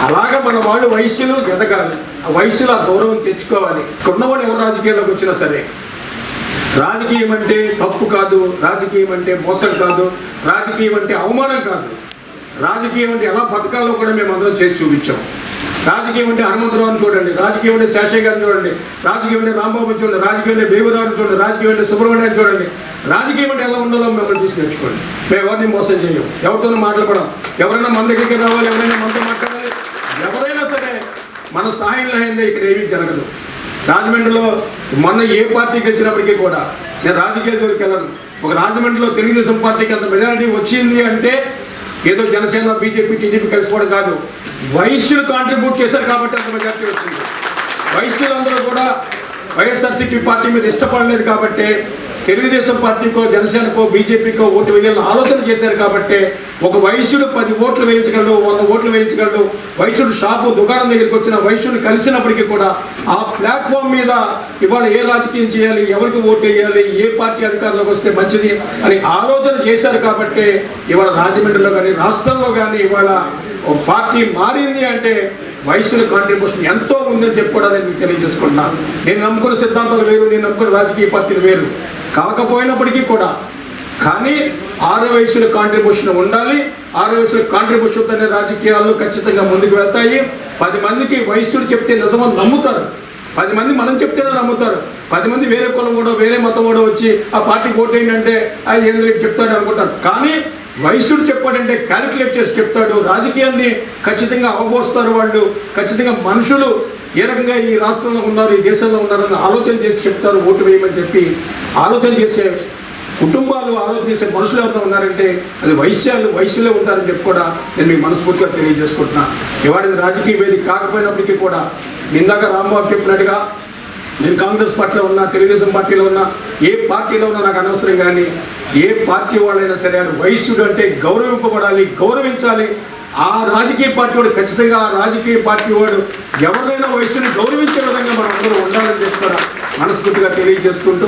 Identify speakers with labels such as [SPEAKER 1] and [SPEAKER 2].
[SPEAKER 1] అలాగ మన వాళ్ళు వయస్సులు ఎదగాలి ఆ వయస్సులో ఆ గౌరవం తెచ్చుకోవాలి. కొన్నవాడు ఎవరు రాజకీయాల్లోకి వచ్చినా సరే. రాజకీయం అంటే తప్పు కాదు రాజకీయం అంటే మోసం కాదు రాజకీయం అంటే అవమానం కాదు. రాజకీయం అంటే ఎలా బతకాలో కూడా మేము అందరం చేసి చూపించాం. రాజకీయం అంటే హనుమంతరావుని చూడండి రాజకీయం అంటే శేషయ్య గారిని చూడండి రాజకీయం అంటే రాంబాబు చూడండి రాజకీయం అంటే బేబురావుని చూడండి రాజకీయం అంటే సుబ్రహ్మణ్యాన్ని చూడండి. రాజకీయం అంటే ఎలా ఉండాలో మిమ్మల్ని చూసి నేర్చుకోండి. మేము ఎవరిని మోసం చేయం ఎవరితోనూ మాట్లాడడం ఎవరైనా మన దగ్గరికి రావాలి ఎవరైనా మనతో మాట్లాడాలి ఎవరైనా సరే మన సహాయం అయిందే ఇక్కడ ఏమీ జరగదు. రాజమండ్రిలో మొన్న ఏ పార్టీకి వచ్చినప్పటికీ కూడా నేను రాజకీయ జోలికి వెళ్ళను. ఒక రాజమండ్రిలో తెలుగుదేశం పార్టీకి అంత మెజారిటీ వచ్చింది అంటే ఏదో జనసేన బీజేపీ టీడీపీ కలిసిపోవడం కాదు. వైశ్యులు కాంట్రిబ్యూట్ చేశారు కాబట్టి అంత మెజారిటీ వచ్చింది. వైశ్యులందరూ కూడా వైఎస్ఆర్సీపీ పార్టీ మీద ఇష్టపడలేదు కాబట్టి తెలుగుదేశం పార్టీకో జనసేనకో బీజేపీకో ఓటు వేయాలని ఆలోచన చేశారు కాబట్టి ఒక వైశ్యుడు పది ఓట్లు వేయించగలడు వంద ఓట్లు వేయించగలడు. వైశ్యుడు షాపు దుకాణం దగ్గరికి వచ్చిన వైశ్యుడు కలిసినప్పటికీ కూడా ఆ ప్లాట్ఫామ్ మీద ఇవాళ ఏ రాజకీయం చేయాలి ఎవరికి ఓటు వేయాలి ఏ పార్టీ అధికారంలోకి వస్తే మంచిది అని ఆలోచన చేశారు కాబట్టి ఇవాళ రాజమండ్రిలో కానీ రాష్ట్రంలో కానీ ఇవాళ ఒక పార్టీ మారింది అంటే వయసుల కాంట్రిబ్యూషన్ ఎంతో ఉందని చెప్పుకోవడానికి మీకు తెలియజేసుకుంటున్నాను. నేను నమ్ముకున్న సిద్ధాంతాలు వేరు నేను నమ్ముకున్న రాజకీయ పార్టీలు వేరు. కాకపోయినప్పటికీ కూడా. కానీ ఆరు వయసుల కాంట్రిబ్యూషన్ ఉండాలి. ఆరు వయసుల కాంట్రిబ్యూషన్ అనే రాజకీయాల్లో ఖచ్చితంగా ముందుకు వెళ్తాయి. పది మందికి వయస్సుడు చెప్తే నిజమని నమ్ముతారు. పది మంది మనం చెప్తేనే నమ్ముతారు. పది మంది వేరే కులం కూడా వేరే మతం కూడా వచ్చి ఆ పార్టీకి ఓటు ఏంటంటే అది ఎందుకు చెప్తాడు అనుకుంటారు. కానీ వయసుడు చెప్పాడంటే క్యాలిక్యులేట్ చేసి చెప్తాడు. రాజకీయాన్ని ఖచ్చితంగా అవబోస్తారు వాళ్ళు. ఖచ్చితంగా మనుషులు ఏ రకంగా ఈ రాష్ట్రంలో ఉన్నారు ఈ దేశంలో ఉన్నారని ఆలోచన చేసి చెప్తారు. ఓటు వేయమని చెప్పి ఆలోచన చేసే కుటుంబాలు ఆలోచన చేసే మనుషులు ఎవరైనా ఉన్నారంటే అది వైశ్యాలు వైశ్యులే ఉంటారని చెప్పి కూడా నేను మీకు మనస్ఫూర్తిగా తెలియజేసుకుంటున్నా. ఇవాళ రాజకీయ వేదిక కాకపోయినప్పటికీ కూడా ఇందాక రాంబాబు చెప్పినట్టుగా నేను కాంగ్రెస్ పార్టీలో ఉన్నా తెలుగుదేశం పార్టీలో ఉన్నా ఏ పార్టీలో ఉన్నా నాకు అనవసరం కానీ ఏ పార్టీ వాళ్ళైనా సరే అని వైశ్యుడు అంటే గౌరవింపబడాలి గౌరవించాలి. ఆ రాజకీయ పార్టీ వాడు ఖచ్చితంగా ఆ రాజకీయ పార్టీ వాడు ఎవరినైనా వయసుని గౌరవించే విధంగా మనం అందరూ ఉండాలని చెప్తారా మనస్ఫూర్తిగా తెలియజేసుకుంటూ